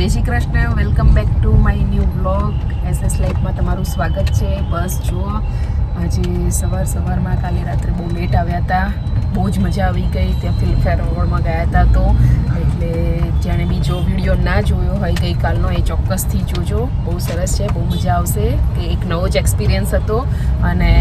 જય Shri Krishna. Welcome back to my new blog SS લાઈફમાં તમારું સ્વાગત છે. બસ જુઓ, આજે સવાર સવારમાં કાલે રાત્રે બહુ લેટ આવ્યા હતા. બહુ જ મજા આવી ગઈ. ત્યાં ફિલ્મફેર એવોર્ડમાં ગયા હતા તો. એટલે જેણે બીજો વીડિયો ના જોયો હોય, ગઈકાલનો એ ચોક્કસથી જોજો. બહુ સરસ છે, બહુ મજા આવશે. કે એક નવો જ એક્સપિરિયન્સ હતો. અને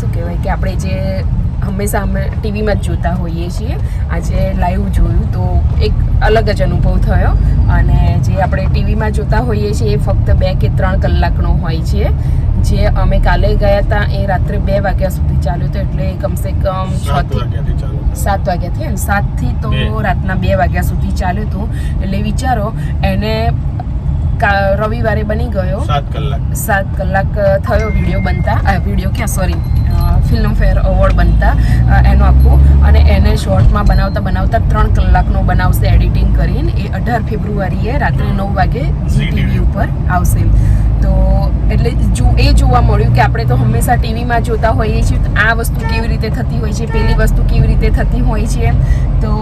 શું કહેવાય કે આપણે જે હંમેશા અમે ટીવીમાં જ જોતા હોઈએ છીએ. આજે લાઈવ જોયું તો એક અલગ જ અનુભવ થયો. અને જે આપણે ટીવીમાં જોતા હોઈએ છીએ એ ફક્ત બે કે ત્રણ કલાકનો હોય છે. જે અમે કાલે ગયા હતા એ રાત્રે બે વાગ્યા સુધી ચાલ્યું હતું એટલે કમસે કમ છ થી સાત વાગ્યાથી સાતથી તો રાતના બે વાગ્યા સુધી ચાલ્યું હતું એટલે વિચારો એને રવિવારે બની ગયો. સાત કલાક. સાત કલાક થયો વીડિયો બનતા. આ વીડિયો ક્યાં સોરી ફિલ્મ ફેર એવોર્ડ બનતા. એનું આખું. અને એને શોર્ટમાં બનાવતા બનાવતા ત્રણ કલાકનો બનાવશે એડિટિંગ કરીને. એ અઢાર ફેબ્રુઆરીએ રાત્રે નવ વાગે જી ટીવી ઉપર આવશે. તો એટલે જો એ જોવા મળ્યું કે આપણે તો હંમેશા ટીવીમાં જોતા હોઈએ છીએ. આ વસ્તુ કેવી રીતે થતી હોય છે? પેલી વસ્તુ કેવી રીતે થતી હોય છે? તો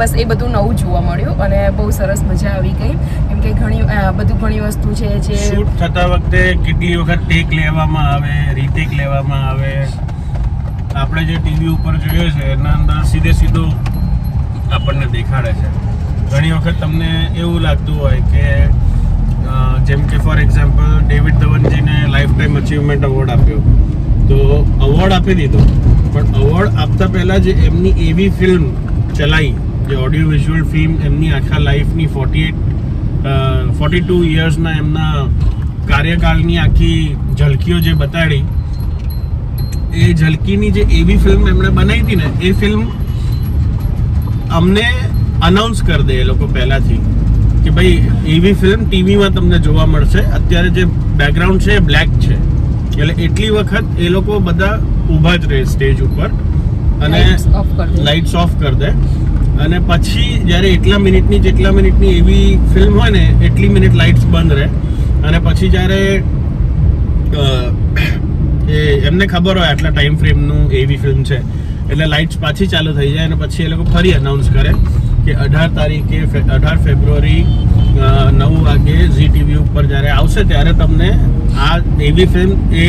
બસ એ બધું નવું જોવા મળ્યું અને બહુ સરસ મજા આવી ગઈ. કેમ કે ઘણી બધું ઘણી વસ્તુ છે જે શૂટ થતા વખતે કેટલી વખત ટેક લેવામાં આવે રીટેક લેવામાં આવે? આપણે જે ટીવી ઉપર જોઈએ છે, એના અંદર સીધે સીધું આપણને દેખાડે છે. ઘણી વખત તમને એવું લાગતું હોય કે જેમ કે ફોર એક્ઝામ્પલ ડેવિડ ધવનજીને લાઈફ ટાઈમ અચીવમેન્ટ અવોર્ડ આપ્યો. તો અવોર્ડ આપી દીધો. પણ અવોર્ડ આપતા પહેલાં જે એમની એવી ફિલ્મ ચલાવી જે ઓડિયો વિઝ્યુઅલ ફિલ્મ એમની આખા લાઈફની ફોર્ટી એટ ફોર્ટી ટુ યર્સના એમના કાર્યકાળની આખી ઝલકીઓ જે બતાડી એ ઝલકીની જે એવી ફિલ્મ એમણે બનાવી હતી ને એ ફિલ્મ અમને અનાઉન્સ કરી દે એ લોકો પહેલાંથી કે ભાઈ એવી ફિલ્મ ટીવીમાં તમને જોવા મળશે. અત્યારે જે બેકગ્રાઉન્ડ છે એ બ્લેક છે. એટલે એટલી વખત એ લોકો બધા ઊભા જ રહે સ્ટેજ ઉપર અને. લાઇટ્સ ઓફ કરી દે. અને પછી જ્યારે એટલા મિનિટની જેટલા મિનિટની એવી ફિલ્મ હોય ને, એટલી મિનિટ લાઇટ્સ બંધ રહે. અને પછી જ્યારે એ એમને ખબર હોય આટલા ટાઈમ ફ્રેમનું એવી ફિલ્મ છે. એટલે લાઇટ્સ પાછી ચાલુ થઈ જાય અને પછી એ લોકો ફરી અનાઉન્સ કરે કે અઢાર તારીખે અઢાર ફેબ્રુઆરી નવ વાગે ઝી ટીવી ઉપર જ્યારે આવશે ત્યારે તમને આ એવી ફિલ્મ એ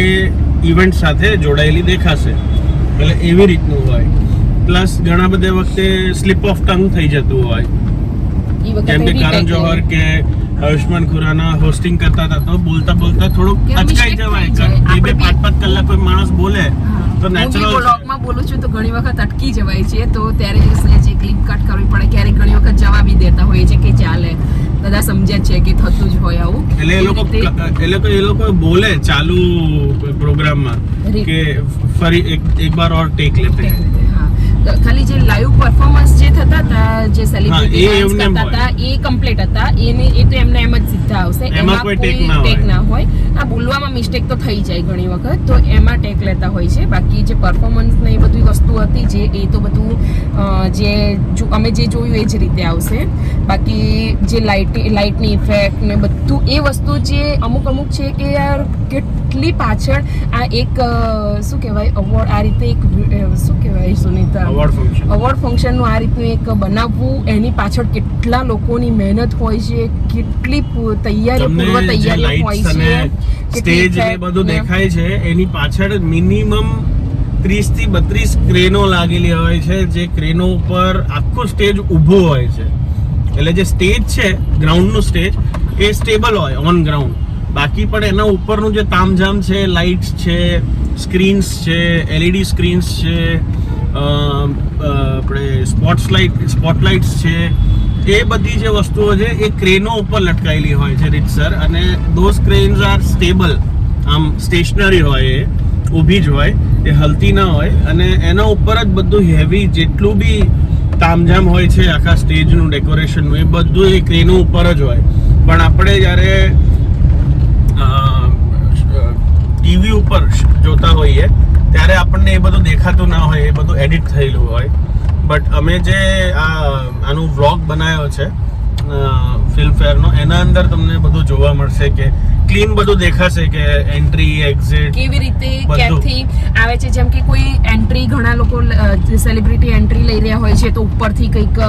ઇવેન્ટ સાથે જોડાયેલી દેખાશે. એટલે એવી રીતનું હોય. પ્લસ ઘણા બધા વખતે સ્લીપ ઓફ ટંગ થઈ જતું હોય. જેમ કે કરણ જોહર કે આયુષ્માન ખુરાના હોસ્ટિંગ કરતા હતા તો બોલતા બોલતા થોડુંક અચકાઈ જવાય. બે બે પાંચ પાંચ કલાક કોઈ માણસ બોલે તો છે. બ્લોગમાં બોલું છું તો ઘણી વખત અટકી જવાય છે તો ત્યારે જે ક્લિપ કટ કરવી પડે ક્યારેક ઘણી વખત જવાબી દેતા હોય છે કે ચાલે. બધા સમજે છે કે થતું જ હોય આવું. એટલે એ લોકો એ લોકો એ લોકો બોલે ચાલુ પ્રોગ્રામમાં કે ફરી એક એક બાર ઓર ટેક લેતે ખાલી જે લાઈવ પરફોર્મન્સ જે થતા હતા જે સેલિબ્રિટી કરતા હતા એ કમ્પ્લીટ હતા એને એ તો એમને એમ જ સીધા આવશે એમાં કોઈ ટેક ના હોય. આ બોલવામાં મિસ્ટેક તો થઈ જાય ઘણી વખત. તો એમાં ટેક લેતા હોય છે. બાકી જે પરફોર્મન્સ ને એ બધી વસ્તુ હતી જે એ તો બધું જે જો- અમે જે જોયું એ જ રીતે આવશે. બાકી જે લાઇટ લાઇટની ઇફેક્ટ ને બધું એ વસ્તુ જે અમુક અમુક છે કે યાર કેટલી પાછળ આ એક શું કહેવાય અવોર્ડ આ રીતે એક શું કહેવાય સુનીતા? અવોર્ડ ફંક્શન અવોર્ડ ફંક્શનનું આ રીતનું એક બનાવવું એની પાછળ કેટલા લોકોની મહેનત હોય છે કેટલી તૈયારી પૂર્વ તૈયારી હોય છે સ્ટેજ એ બધું દેખાય છે એની પાછળ મિનિમમ ત્રીસથી બત્રીસ ક્રેનો લાગેલી હોય છે જે ક્રેનો ઉપર આખો સ્ટેજ ઊભો હોય છે. એટલે જે સ્ટેજ છે ગ્રાઉન્ડનું સ્ટેજ એ સ્ટેબલ હોય ઓન ગ્રાઉન્ડ બાકી પણ એના ઉપરનું જે તામઝામ છે લાઇટ્સ છે સ્ક્રીન્સ છે એલઈડી સ્ક્રીન્સ છે અ, અ, આપણે સ્પોટ્સ લાઇટ, સ્પોટલાઇટ્સ છે, એ બધી જે વસ્તુઓ છે, એ ક્રેનો ઉપર લટકાયેલી હોય છે રીતસર અને દોઝ ક્રેન્સ આર સ્ટેબલ આમ સ્ટેશનરી હોય એ, ઊભી જ હોય, એ હલતી ના હોય. અને એના ઉપર જ બધું હેવી જેટલું બી તામઝામ હોય છે, આખા સ્ટેજનું ડેકોરેશનનું એ બધું એ ક્રેનો ઉપર જ હોય. પણ આપણે જ્યારે ટીવી ઉપર જોતા હોઈએ ત્યારે આપણને એ બધું દેખાતું ના હોય, એ બધું એડિટ થયેલું હોય. બટ અમે જે આ, આનું વ્લોગ બનાવ્યો છે ફિલ્મફેરનો એના અંદર તમને બધું જોવા મળશે કે ક્લીન બધું દેખાશે કે એન્ટ્રી એક્ઝિટ કેવી રીતે. ક્યાંથી આવે છે? જેમ કે કોઈ એન્ટ્રી ઘણા લોકો સેલિબ્રિટી એન્ટ્રી લઈ રહ્યા હોય છે તો ઉપરથી કંઈક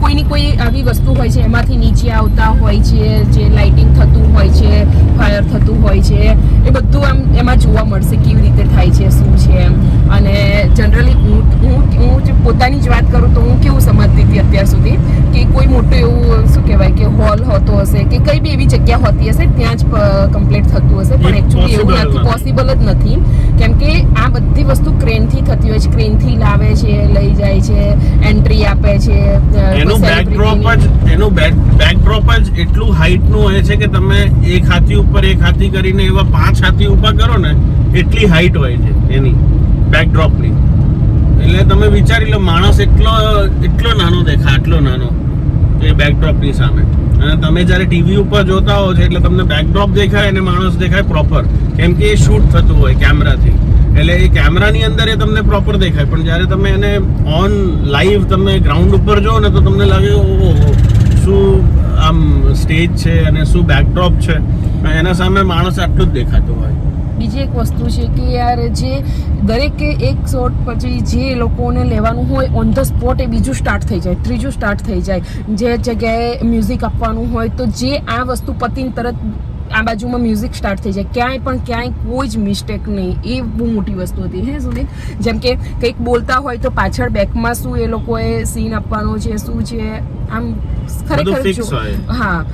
કોઈની કોઈ આવી વસ્તુ હોય છે એમાંથી નીચે આવતા હોય છે જે લાઇટિંગ થતું હોય છે ફાયર થતું હોય છે એ બધું આમ એમાં જોવા મળશે કેવી રીતે થાય છે શું છે એમ. અને જનરલી હું હું હું જે પોતાની જ વાત કરું તો હું કેવું સમજતી હતી અત્યાર સુધી? કે કોઈ મોટું એવું શું કહેવાય કે હોલ હોતો હશે કે કઈ બી એવી જગ્યા હોતી હશે ત્યાં જ કમ્પ્લીટ થતું હશે. પણ એકચુઅલી એકચ્યુઅલી એવું નથી નથી. પોસિબલ જ નથી. કેમ કે આ બધી વસ્તુ ક્રેનથી થતી હોય છે. ક્રેનથી લાવે છે લઈ જાય છે એન્ટ્રી આપે છે એનું બેકડ્રોપ જ એનું બેકડ્રોપ જ એટલું હાઈટનું હોય છે કે તમે એક હાથી ઉપર એક હાથી કરીને એવા પાંચ હાથી ઊભા કરો ને એટલી હાઈટ હોય છે એની બેકડ્રોપની એટલે તમે વિચારી લો માણસ એટલો એટલો નાનો દેખાય આટલો નાનો. એ બેકડ્રોપની સામે. અને તમે જ્યારે ટીવી ઉપર જોતા હો છો, એટલે તમને બેકડ્રોપ દેખાય અને માણસ દેખાય પ્રોપર કેમ કે એ શૂટ થતું હોય કેમેરાથી એટલે એ કેમેરાની અંદર એ તમને પ્રોપર દેખાય. પણ જ્યારે તમે એને ઓન લાઈવ તમે ગ્રાઉન્ડ ઉપર જો ને, તો તમને લાગે, ઓહો શું આમ સ્ટેજ છે અને શું બેકડ્રોપ છે? એના સામે માણસ આટલું જ દેખાતું હોય. બીજી એક વસ્તુ છે કે યાર જે દરેકે એક શોટ પછી જે લોકોને લેવાનું હોય ઓન ધ સ્પોટ એ બીજું સ્ટાર્ટ થઈ જાય, ત્રીજું સ્ટાર્ટ થઈ જાય. જે જગ્યાએ મ્યુઝિક આપવાનું હોય તો જે આ વસ્તુ પતિને તરત આ બાજુમાં મ્યુઝિક સ્ટાર્ટ થઈ જાય. ક્યાંય પણ ક્યાંય કોઈ જ મિસ્ટેક નહીં. એ બહુ મોટી વસ્તુ હતી. હે સુધી જેમ કે કંઈક બોલતા હોય તો પાછળ બેકમાં શું એ લોકોએ સીન આપવાનો છે, શું છે? આમ ખરેખર જો હા.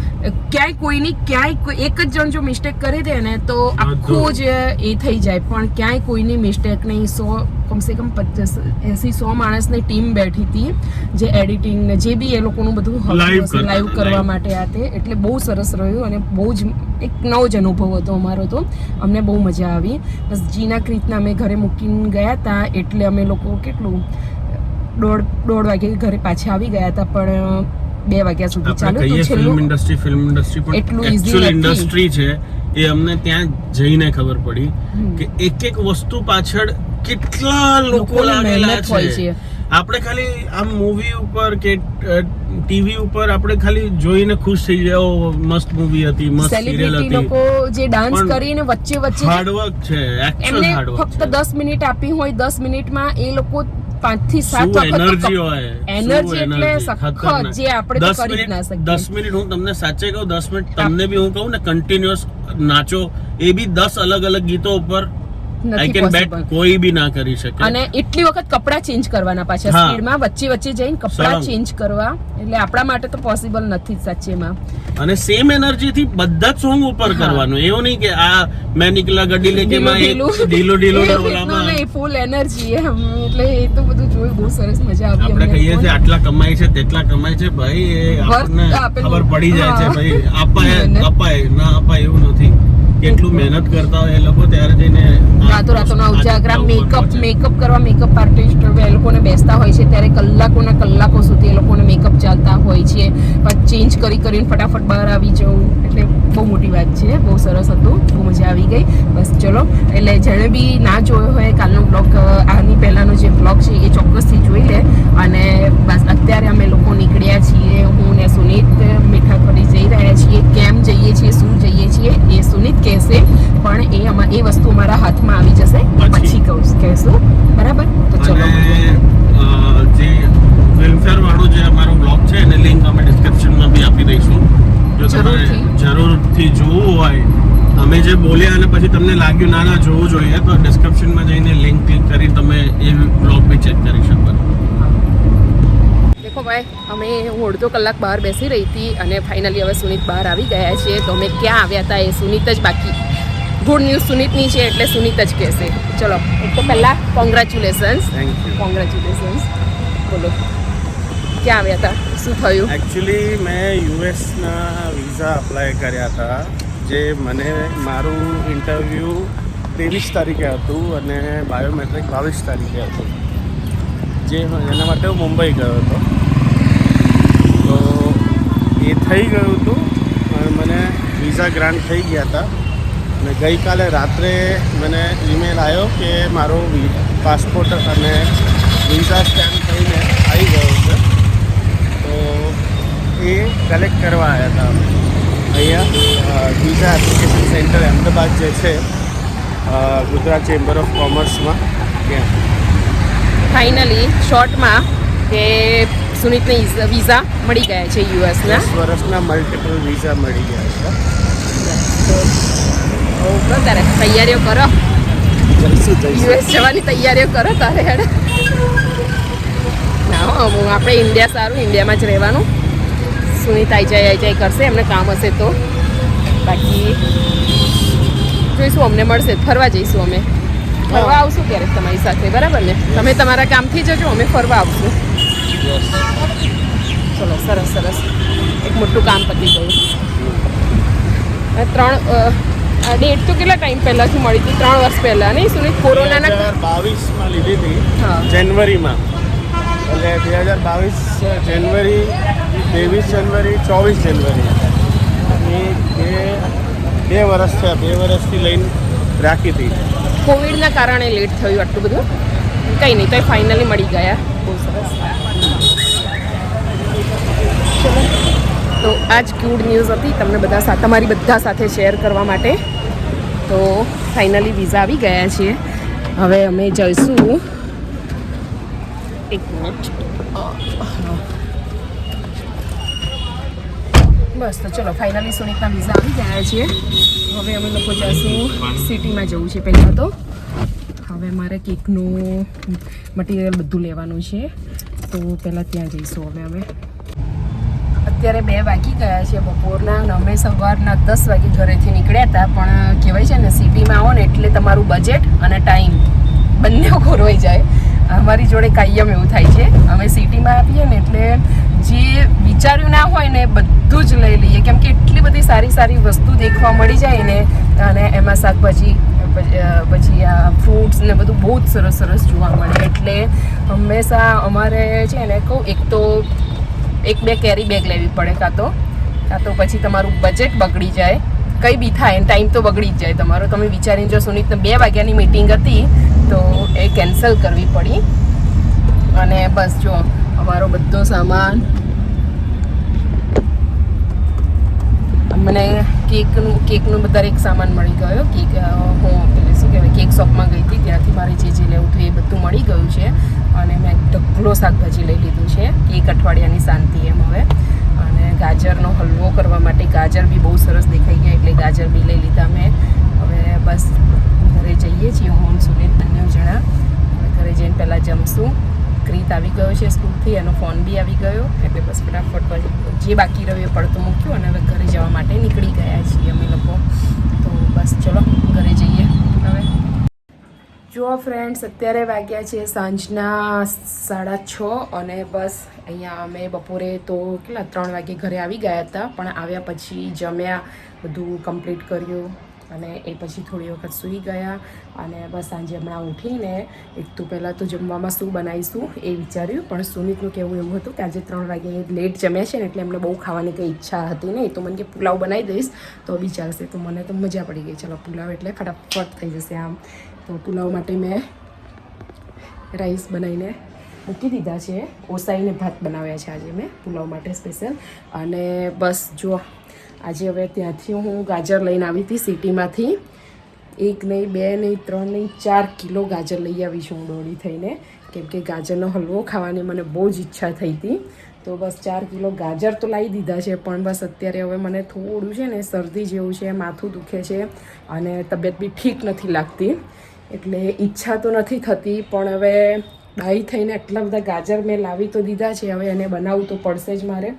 ક્યાંય કોઈની ક્યાંય કોઈ- એક જ જણ જો મિસ્ટેક કરી દે ને તો આખું જ. એ થઈ જાય. પણ ક્યાંય કોઈની મિસ્ટેક નહીં. સો કમસે કમ પચાસ એસી સો માણસની ટીમ બેઠી હતી જે એડિટિંગ ને જે બી એ લોકોનું બધું લાઈવ કરવા માટે આ તે. એટલે બહુ સરસ રહ્યું અને બહુ જ એક નવો જ અનુભવ હતો અમારો તો. અમને બહુ મજા આવી. બસ જીના ક્રીતના અમે ઘરે મૂકીને ગયા હતા એટલે અમે લોકો કેટલું દોઢ દોઢ વાગે ઘરે પાછા આવી ગયા હતા. પણ બે વાગ્યા સુધી ચાલુ તો ફિલ્મ ઇન્ડસ્ટ્રી ફિલ્મ ઇન્ડસ્ટ્રી પણ એટલું ઇઝી ઇન્ડસ્ટ્રી છે એ અમને ત્યાં જઈને ખબર પડી કે એક એક વસ્તુ પાછળ કેટલા લોકો લાગેલા છે. આપણે ખાલી આમ મૂવી ઉપર કે ટીવી ઉપર આપણે ખાલી જોઈને ખુશ થઈ જાય "ઓ, મસ્ત મૂવી હતી મસ્ત સિરિયલ હતી. લોકો જે ડાન્સ કરીને વચ્ચે વચ્ચે હાર્ડવર્ક છે એક્ચ્યુઅલ હાર્ડવર્ક ફક્ત છે. દસ મિનિટ આપી હોય દસ મિનિટમાં એ લોકો પાંચથી સાત એનર્જી હોય? એનર્જી એટલે સખત જે આપણે દસ કરી મિનિટ- ના શકીએ. દસ મિનિટ હું તમને સાચે કહું દસ મિનિટ તમને બી હું કહું ને કન્ટિન્યુઅસ નાચો. એ બી દસ અલગ અલગ ગીતો ઉપર આઈ નથી કેન બેટ કોઈ બી ના કરી શકે. અને એટલી વખત કપડા ચેન્જ કરવાના પાછા. સ્પીડમાં વચ્ચે વચ્ચે જઈને કપડા ચેન્જ કરવા. એટલે આપણા માટે તો પોસિબલ નથી સાચેમાં. અને સેમ એનર્જી થી બધા જ સોંગ ઉપર કરવાનું. એવું નહીં કે આ મેં નીકળા ગડી લેકે માં એક ઢીલો. ઢીલો ડોલામાં. નહીં ફૂલ એનર્જી એમ. એટલે એ તો બધું જોયું બહુ સરસ મજા આવી આપણે કહીએ છે આટલા કમાય છે તેટલા કમાય છે. ભાઈ એ આપણને ખબર પડી જાય છે ભાઈ. અપાય. અપાય ના અપાય એવું નથી. કેટલું મહેનત કરતા હોય એ લોકો ત્યારે જઈને રાતો રાતોના ઉજાગરા મેકઅપ મેકઅપ કરવા મેકઅપ આર્ટિસ્ટ એ લોકોને બેસતા હોય છે ત્યારે કલાકોના કલાકો સુધી એ લોકોને મેકઅપ ચાલતા હોય છે. પછી ચેન્જ કરી કરીને ફટાફટ બહાર આવી જવું એટલે બહુ મોટી વાત છે બહુ સરસ હતું બહુ મજા આવી ગઈ. બસ ચલો એટલે જેણે બી ના જોયો હોય કાલનો બ્લોગ આની પહેલાંનો જે બ્લોગ છે એ ચોક્કસથી જોઈ લે. અને બસ અત્યારે અમે લોકો નીકળ્યા છીએ હું ને સુનિત મીઠા કરી જઈ રહ્યા છીએ. કેમ જઈએ છીએ શું જઈએ છીએ એ સુનિત કહેશે. પણ એ અમા એ વસ્તુ અમારા હાથમાં આવી જશે. પછી. કહું કહેશું. બરાબર? તો ચલો. જે વેલફેર વાળો જે અમારો બ્લોગ છે એને લિંક અમે ડિસ્ક્રિપ્શનમાં બી આપી દઈશું. જો તમારે જરૂરથી. જોવું હોય અમે જે બોલ્યા અને પછી તમને લાગ્યું ના ના જોવું જોઈએ તો ડિસ્ક્રિપ્શનમાં જઈને લિંક ક્લિક કરી તમે એ બ્લોગ બી ચેક કરી શકો. દેખો ભાઈ અમે હું અડધો કલાક બહાર બેસી રહી હતી અને ફાઇનલી હવે સુનિત બહાર આવી ગયા છે તો અમે ક્યાં આવ્યા હતા એ સુનિત જ બાકી. ગુડ ન્યૂઝ સુનિતની છે એટલે સુનિત જ કહેશે. ચલો એક તો પહેલાં કોંગ્રેચ્યુલેશન્સ કોંગ્રેચ્યુલેશન્સ બોલો. ક્યાં આવ્યા હતા? શું થયું? એકચ્યુઅલી મેં યુએસના વિઝા અપ્લાય કર્યા હતા, જે મને મારું ઇન્ટરવ્યૂ ત્રેવીસ તારીખે હતું અને બાયોમેટ્રિક બાવીસ તારીખે હતું. જે એના માટે હું મુંબઈ ગયો હતો. તો એ થઈ ગયું હતું મને વિઝા ગ્રાન્ટ થઈ ગયા હતા. અને ગઈકાલે રાત્રે મને ઈમેલ આવ્યો કે મારો પાસપોર્ટ અને વિઝા સ્ટેમ્પ થઈને આવી ગયો છે. એ કલેક્ટ કરવા આવ્યા હતા અહીંયા વિઝા એપ્લિકેશન સેન્ટર અમદાવાદ જે છે ગુજરાત ચેમ્બર ઓફ કોમર્સમાં ત્યાં. ફાઇનલી શોર્ટમાં કે સુનિતને વિઝા મળી ગયા છે યુએસના વર્ષના મલ્ટિપલ વિઝા મળી ગયા છે. તારે તૈયારીઓ કરો. યુએસ જવાની તૈયારીઓ કરો તારે હેડે. ના હો, હું આપણે ઇન્ડિયા સારું ઇન્ડિયામાં જ રહેવાનું. સુનિત જાય જાય કરશે એમને કામ હશે તો. બાકી જોઈશું અમને મળશે ફરવા જઈશું અમે. ફરવા આવશું ક્યારેક તમારી સાથે બરાબર ને? તમે તમારા કામથી જજો અમે ફરવા આવશું. ચલો સરસ સરસ. એક મોટું કામ પતી ગયું. ત્રણ ડેટ તો કેટલા ટાઈમ પહેલાંથી મળી હતી? ત્રણ વર્ષ પહેલાં નહીં સુનિત કોરોનાના હજાર બાવીસમાં લીધી હતી. જાન્યુઆરીમાં. એટલે બે હજાર બાવીસ જાન્યુઆરી, ત્રેવીસ જાન્યુઆરી, ચોવીસ જાન્યુઆરી. બે બે વર્ષ થયા, બે વર્ષથી લઈને રાખી હતી. કોવિડના કારણે લેટ થયું આટલું બધું? કંઈ નહીં તો ફાઇનલી મળી ગયા. બહુ સરસ. તો આ જ ક્યુડ ન્યૂઝ હતી તમને બધા સાથે તમારી બધા સાથે શેર કરવા માટે. તો ફાઇનલી વિઝા આવી ગયા છીએ. હવે અમે જઈશું એક મિનિટ બસ, તો ચલો ફાઇનલી સુનિતના વિઝા આવી ગયા છીએ હવે અમે લોકો જઈશું સિટીમાં જવું છે પહેલાં તો. હવે મારે કેકનું મટીરિયલ બધું લેવાનું છે. તો પહેલાં ત્યાં જઈશું હવે અમે. અત્યારે બે વાગી ગયા છે બપોરના અને અમે સવારના દસ વાગે ઘરેથી નીકળ્યા હતા, પણ કહેવાય છે ને સિટીમાં આવો ને એટલે તમારું બજેટ અને ટાઈમ બંને ખોરવાઈ જાય. અમારી જોડે કાયમ એવું થાય છે. અમે સિટીમાં આવીએ ને એટલે જે વિચાર્યું ના હોય ને બધું જ લઈ લઈએ. કેમ કે એટલી બધી સારી સારી વસ્તુ દેખવા મળી જાય ને અને એમાં શાકભાજી પછી, આ ફ્રૂટ્સ ને બધું બહુ જ સરસ સરસ જોવા મળે. એટલે હંમેશા અમારે છે ને કહું એક તો એક બે કેરી બેગ લેવી પડે કાં તો કાં તો પછી તમારું બજેટ બગડી જાય. કંઈ બી થાય ટાઈમ તો બગડી જ જાય તમારો. તમે વિચારીને જો સુનિતને બે વાગ્યાની મીટિંગ હતી તો એ કેન્સલ કરવી પડી. અને બસ જો, અમારો બધો સામાન. મને કેકનું કેકનું બધા એક સામાન મળી ગયો. કેક હું પેલી શું કહેવાય કેક શોપમાં ગઈ હતી. ત્યાંથી મારે જે જે લેવું હતું એ બધું મળી ગયું છે. અને મેં ઢગલો શાકભાજી લઈ લીધું છે. કેક અઠવાડિયાની શાંતિ એમ હવે. અને ગાજરનો હલવો કરવા માટે ગાજર બી બહુ સરસ દેખાઈ ગયા, એટલે ગાજર બી લઈ લીધા મેં. હવે બસ ઘરે જઈએ છીએ હું અને સુનિત બંને જણા હવે ઘરે જઈને પહેલાં જમશું ક્રીત આવી ગયો છે, સ્કૂલથી એનો ફોન બી આવી ગયો. એટલે બસ ફટાફટ જે બાકી રહ્યું પડતું મૂક્યું અને હવે ઘરે જવા માટે નીકળી ગયા છીએ અમે લોકો. તો બસ ચલો, ઘરે જઈએ હવે. જુઓ ફ્રેન્ડ્સ અત્યારે વાગ્યા છે સાંજના સાડા છ અને બસ અહીંયા અમે બપોરે તો કેટલા, ત્રણ વાગે ઘરે આવી ગયા હતા, પણ આવ્યા પછી જમ્યા, બધું કમ્પ્લીટ કર્યું. અને એ પછી થોડી વખત સૂઈ ગયા અને બસ સાંજે હમણાં ઉઠીને એક તો પહેલાં તો જમવામાં શું બનાવીશું એ વિચાર્યું, પણ સુમિતનું કહેવું એવું હતું કે આજે ત્રણ વાગે લેટ જમ્યા છે ને એટલે એમને બહુ ખાવાની કંઈ ઈચ્છા હતી નહીં. તો મને કે પુલાવ બનાવી દઈશ. તો બી ચાલશે તો મને તો મજા પડી ગઈ. ચલો, પુલાવ એટલે ફટાફટ થઈ જશે આમ. તો પુલાવ માટે મેં રાઈસ બનાવીને મૂકી દીધા છે. ઓસાઈને ભાત બનાવ્યા છે આજે મેં પુલાવ માટે સ્પેશિયલ અને બસ જો આજે હવે ત્યાંથી હું ગાજર લઈને આવી હતી સિટીમાંથી. એક નહીં, બે નહીં, ત્રણ નહીં, ચાર કિલો ગાજર લઈ આવી છું હું દોડી થઈને. કેમ કે ગાજરનો હલવો ખાવાની મને બહુ જ ઈચ્છા થઈ હતી. તો બસ ચાર કિલો ગાજર તો લાવી દીધા છે, પણ બસ અત્યારે હવે મને થોડું છે ને શરદી જેવું છે, માથું દુખે છે અને તબિયત બી ઠીક નથી લાગતી. એટલે ઈચ્છા તો નથી થતી, પણ હવે ડાઈ થઈને આટલા બધા ગાજર મેં લાવી તો દીધા છે, હવે એને બનાવવું તો પડશે જ મારે.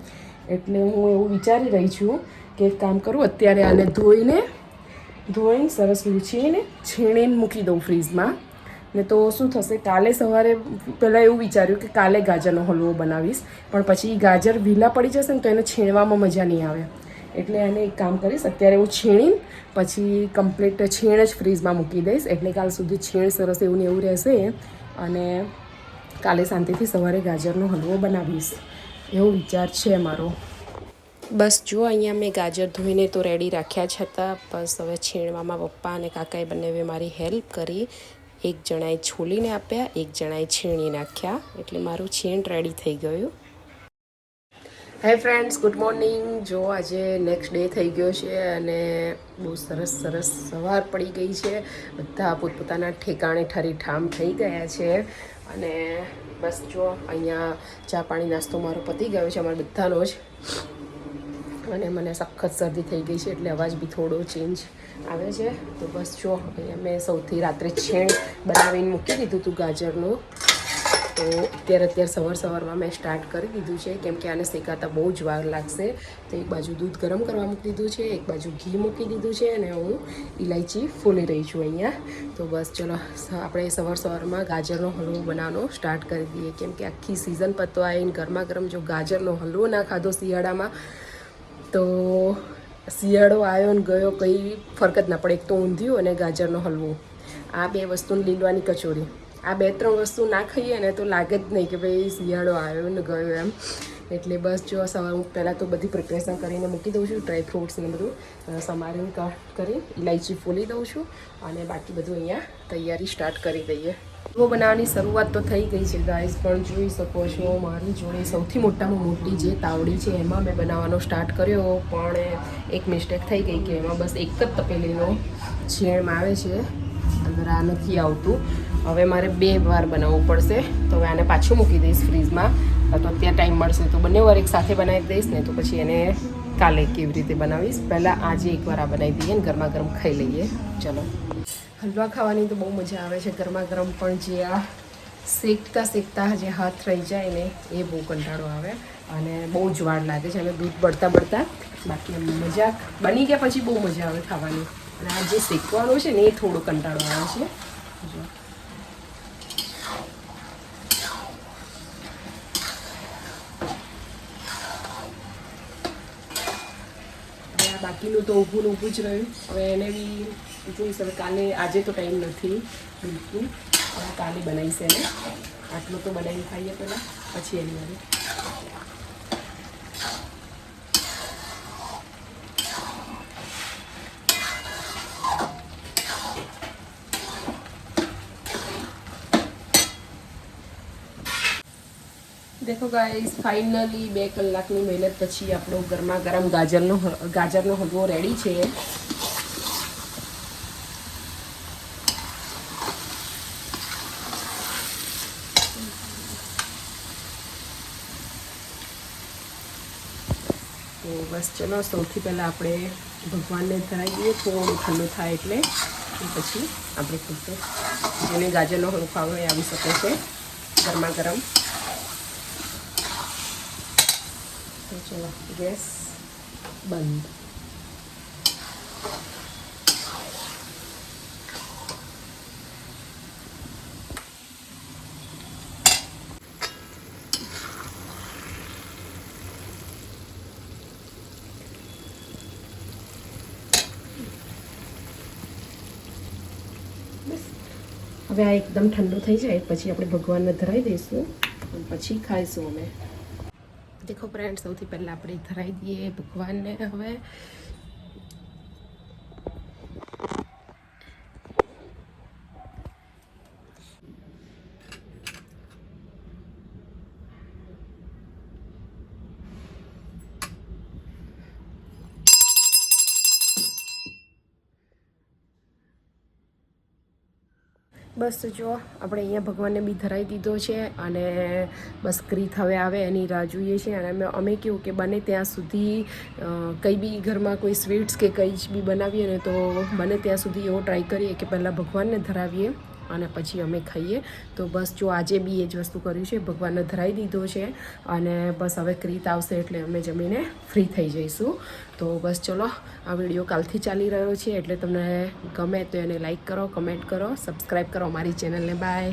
એટલે હું એવું વિચારી રહી છું કે કામ કરું, અત્યારે આને ધોઈને ધોઈને સરસ લૂછીને છીણીને મૂકી દઉં ફ્રીજમાં. ને તો શું થશે, કાલે સવારે પહેલાં એવું વિચાર્યું કે કાલે ગાજરનો હલવો બનાવીશ, પણ પછી ગાજર વીલા પડી જશે ને તો એને છીણવામાં મજા નહીં આવે. એટલે એને એક કામ કરીશ, અત્યારે હું છીણીને પછી કમ્પ્લીટ છીણ જ ફ્રીઝમાં મૂકી દઈશ. એટલે કાલ સુધી છીણ સરસ એવું ને એવું રહેશે અને કાલે શાંતિથી સવારે ગાજરનો હલવો બનાવીશ. એવો વિચાર છે મારો. બસ જો અહીંયા મેં ગાજર ધોઈને તો રેડી રાખ્યા છતાં બસ હવે છીણવામાં પપ્પા અને કાકાએ બંને મારી હેલ્પ કરી. એક જણાએ છોલીને આપ્યા, એક જણાએ છીણી નાખ્યા, એટલે મારું છીણ રેડી થઈ ગયું. હે ફ્રેન્ડ્સ ગુડ મોર્નિંગ જો આજે નેક્સ્ટ ડે થઈ ગયો છે અને બહુ સરસ સરસ સવાર પડી ગઈ છે. બધા પોતપોતાના ઠેકાણે ઠરી ઠામ થઈ ગયા છે. અને બસ જો અહીંયા ચા પાણી નાસ્તો મારો પતી ગયો છે, અમારા બધાનો જ. અને મને સખત શરદી થઈ ગઈ છે એટલે અવાજ બી થોડો ચેન્જ આવે છે. તો બસ જો, અહીંયા મેં સૌથી રાત્રે છેણ બનાવીને મૂકી દીધું હતું ગાજરનું. તો અત્યારે અત્યારે સવાર સવારમાં મેં સ્ટાર્ટ કરી દીધું છે. કેમ કે આને શેકાતા બહુ જ વાર લાગશે. તો એક બાજુ દૂધ ગરમ કરવા મૂકી દીધું છે, એક બાજુ ઘી મૂકી દીધું છે અને હું ઇલાયચી ફોલી રહી છું અહીંયા. તો બસ ચલો આપણે સવાર સવારમાં ગાજરનો હલવો બનાવવાનો સ્ટાર્ટ કરી દઈએ. કેમ કે આખી સિઝન પતવા આવીને ગરમા ગરમ જો ગાજરનો હલવો ના ખાધો શિયાળામાં તો શિયાળો આવ્યો ને ગયો, કંઈ ફરક જ ના પડે. એક તો ઊંધિયું અને ગાજરનો હલવો. આ બે વસ્તુની લીલવાની કચોરી. આ બે ત્રણ વસ્તુ ના ખાઈએ ને તો લાગે જ નહીં કે ભાઈ શિયાળો આવ્યો ને ગયો એમ. એટલે બસ જો સવાર હું પહેલાં તો બધી પ્રિપરેશન કરીને મૂકી દઉં છું ડ્રાય ફ્રૂટ્સ ને બધું સમારીને કરી ઇલાયચી ફોલી દઉં છું અને બાકી બધું અહીંયા તૈયારી સ્ટાર્ટ કરી દઈએ. હલવો બનાવવાની શરૂઆત તો થઈ ગઈ છે ગાઈસ પણ જોઈ શકો છો, મારી જોડે સૌથી મોટામાં મોટી જે તાવડી છે, એમાં મેં બનાવવાનો સ્ટાર્ટ કર્યો. પણ એક મિસ્ટેક થઈ ગઈ કે એમાં બસ એક જ તપેલીનો છીણ આવે છે. અંદર આ નથી આવતું. હવે મારે બે વાર બનાવવું પડશે. તો હવે આને પાછું મૂકી દઈશ ફ્રીજમાં. તો અત્યારે ટાઈમ મળશે. તો બંને વાર એક સાથે બનાવી દઈશ ને તો પછી એને કાલે કેવી રીતે બનાવીશ. પહેલાં આજે એકવાર આ બનાવી દઈએ ને ગરમા ગરમ ખાઈ લઈએ. ચલો. હલવા ખાવાની તો બહુ મજા આવે છે. ગરમા ગરમ પણ જે આ શેકતા શેકતા જે હાથ રહી જાય ને એ બહુ કંટાળો આવે અને બહુ જ વાર લાગે છે. અને દૂધ બળતા બળતા બાકી મજા બની ગયા પછી બહુ મજા આવે ખાવાની. અને આ જે શેકવાનો છે ને એ થોડો કંટાળો આવે છે. જો. બાકીનું તો ઊભું ઊભું જ રહ્યું. હવે એને બી જોઈશ. હવે કાલે આજે તો ટાઈમ નથી. બિલકુલ. હવે કાલે બનાવીશ એને. આટલું તો બનાવીને ખાઈએ પહેલાં. પછી એની વારે. દેખો ગાઈસ ફાઇનલી બે કલાકની મહેનત પછી આપણો ગરમા ગરમ ગાજરનો ગાજરનો હલવો રેડી છે. તો બસ ચલો, સૌથી પહેલાં આપણે ભગવાનને ધરાવી દઈએ થોડું ઠંડુ થાય એટલે. પછી આપણે ખુલશે જેને ગાજરનો હલવો એ આવી શકે છે ગરમા ગરમ તો ચલો, ગેસ બંધ બસ હવે આ એકદમ ઠંડુ થઈ જાય, પછી આપણે ભગવાનને ધરાવી દઈશું પછી ખાઈશું અમે. દેખો ફ્રેન્ડ સૌથી પહેલાં આપણે ધરાવી દઈએ ભગવાનને હવે. બસ તો જો આપણે અહીંયા ભગવાનને બી ધરાવી દીધો છે અને બસ ક્રીત હવે આવે એની રાહ જોઈએ છીએ અને અમે અમે કેવું કે બને ત્યાં સુધી કંઈ બી ઘરમાં કોઈ સ્વીટ્સ કે કંઈ જ બી બનાવીએ ને તો બને ત્યાં સુધી એવો ટ્રાય કરીએ કે પહેલાં ભગવાનને ધરાવીએ. અને પછી અમે ખાઈએ. તો બસ જો આજે બી એ જ વસ્તુ કર્યું છે, ભગવાનને ધરાઈ દીધો છે અને બસ હવે ક્રીત આવશે એટલે અમે જમીને ફ્રી થઈ જઈશું. તો બસ ચલો, આ વીડિયો કાલથી ચાલી રહ્યો છે એટલે તમને ગમે તો એને લાઇક કરો કમેન્ટ કરો સબસ્ક્રાઈબ કરો અમારી ચેનલને. બાય